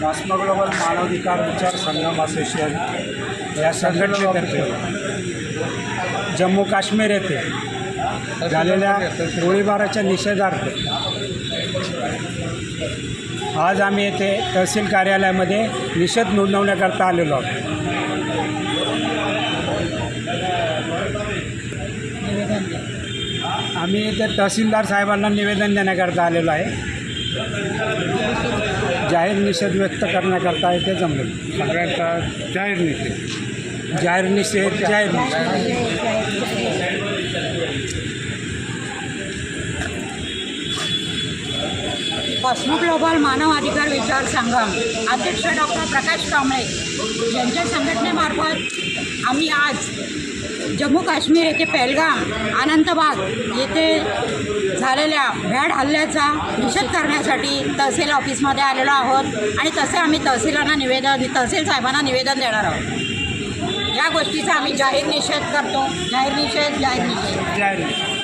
कास्मा global मानवाधिकार विचार संगम association या संघटनेतर्फे जम्मू काश्मीर येथे झालेल्या गोळीबाराच्या निषेधार्थ. आज आम्ही येथे तहसील कार्यालयामध्ये निषेध नोंदवण्याकरता आलेलो आहोत. आम्ही इथे तहसीलदार साहेबांना निवेदन देण्याकरता आलेलो आहे. जाहीर निषेध व्यक्त करण्याकरता इथे जमलो. सगळ्यांचा जाहीर निषेध. जाहीर निषेध जाहीर निषेध. कॉस्मो ग्लोबल मानव अधिकार विचार संगम अध्यक्ष डॉक्टर प्रकाश कांबळे यांच्या संघटनेमार्फत आम्ही आज जम्मू काश्मीर येथे पहलगाम अनंतबाग येथे झालेल्या भ्याड हल्ल्याचा निषेध करण्यासाठी तहसील ऑफिसमध्ये आलेलो आहोत आणि तसे आम्ही तहसीलांना निवेदन तहसील साहेबांना निवेदन देणार आहोत. या गोष्टीचा आम्ही जाहीर निषेध करतो. जाहीर निषेध जाहीर निषेध. जाहीर निषेध.